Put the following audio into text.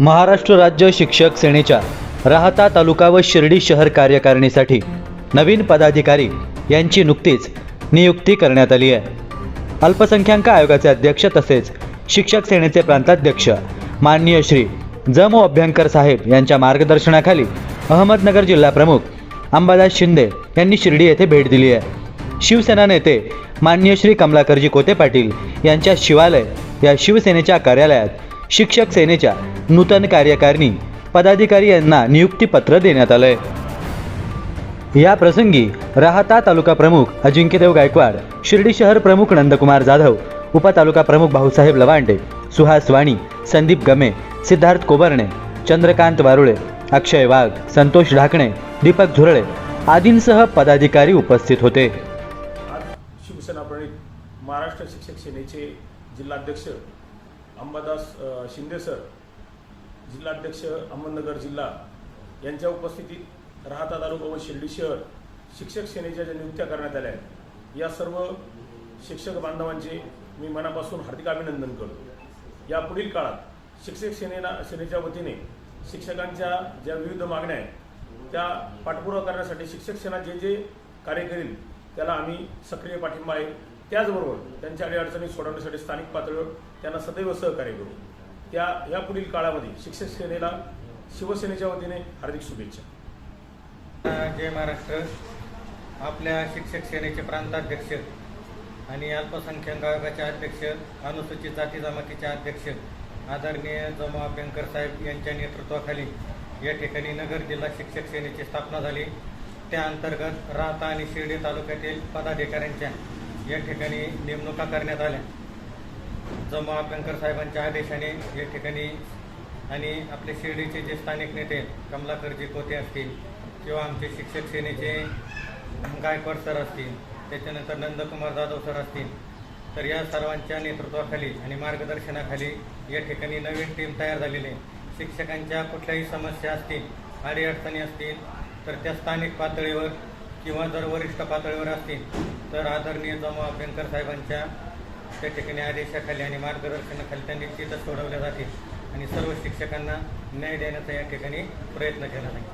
महाराष्ट्र राज्य शिक्षक सेनेच्या राहता तालुका व शिर्डी शहर कार्यकारिणीसाठी नवीन पदाधिकारी यांची नुकतीच नियुक्ती करण्यात आली आहे. अल्पसंख्याक आयोगाचे अध्यक्ष तसेच शिक्षक सेनेचे प्रांताध्यक्ष माननीय श्री जमो अभ्यंकर साहेब यांच्या मार्गदर्शनाखाली अहमदनगर जिल्हाप्रमुख अंबादास शिंदे यांनी शिर्डी येथे भेट दिली आहे. शिवसेना नेते माननीय श्री कमलाकरजी कोते पाटील यांच्या शिवालय या शिवसेनेच्या कार्यालयात शिक्षक सेनेच्या नूतन कार्यकारिणी पदाधिकारी यांना नियुक्तीपत्र देण्यात आलंय. या प्रसंगी राहता तालुका प्रमुख अजिंक्यदेव गायकवाड शिर्डी शहर प्रमुख नंदकुमार जाधव उपतालुका प्रमुख भाऊसाहेब लवांडे सुहास वाणी संदीप गमे सिद्धार्थ कोबर्णे चंद्रकांत वारुळे अक्षय वाघ संतोष ढाकणे दीपक झुरळे आदींसह पदाधिकारी उपस्थित होते. शिवसेना महाराष्ट्र शिक्षक सेनेचे जिल्हाध्यक्ष अंबादास शिंदे सर जिल्हाध्यक्ष अहमदनगर जिल्हा यांच्या उपस्थितीत राहता तालुका व शिर्डी शहर शिक्षक सेनेच्या ज्या नियुक्त्या करण्यात आल्या आहेत या सर्व शिक्षक बांधवांचे मी मनापासून हार्दिक अभिनंदन करतो. या पुढील काळात शिक्षक सेनेला सेनेच्या वतीने शिक्षकांच्या ज्या विविध मागण्या आहेत त्या पाठपुरावा करण्यासाठी शिक्षक सेना जे जे कार्य करील त्याला आम्ही सक्रिय पाठिंबा आहे. त्याचबरोबर त्यांच्या अडीअडचणी सोडवण्यासाठी स्थानिक पातळीवर त्यांना सदैव सहकार्य करू. त्या या पुढील काळामध्ये शिक्षक सेनेला शिवसेनेच्या वतीने हार्दिक शुभेच्छा. जय महाराष्ट्र. आपल्या शिक्षक सेनेचे प्रांताध्यक्ष आणि अल्पसंख्याक आयोगाचे अध्यक्ष अनुसूचित जाती जमातीचे अध्यक्ष आदरणीय जमा अभ्यंकर साहेब यांच्या नेतृत्वाखाली या ठिकाणी नगर जिल्हा शिक्षक सेनेची स्थापना झाली. त्या अंतर्गत राहता आणि शिर्डी तालुक्यातील पदाधिकाऱ्यांच्या या ठिकाणी नेमणुका करण्यात आल्या. जमा अभ्यंकर साहेबांच्या आदेशाने या ठिकाणी आणि आपले शिर्डीचे जे स्थानिक नेते कमलाकरजी कोते असतील किंवा आमचे शिक्षक सेनेचे गायकवाड सर असतील त्याच्यानंतर नंदकुमार जाधव सर असतील तर या सर्वांच्या नेतृत्वाखाली आणि मार्गदर्शनाखाली या ठिकाणी नवीन टीम तयार झालेली आहे. शिक्षकांच्या कुठल्याही समस्या असतील अडीअडचणी असतील तर त्या स्थानिक पातळीवर किंवा जर वरिष्ठ पातळीवर असतील तर आदरणीय जमा अभ्यंकर साहेबांच्या त्या ठिकाणी आदेशाखाली आणि मार्गदर्शनाखाली त्या निश्चितच सोडवल्या जातील. आणि सर्व शिक्षकांना न्याय देण्याचा या ठिकाणी प्रयत्न केला जाईल.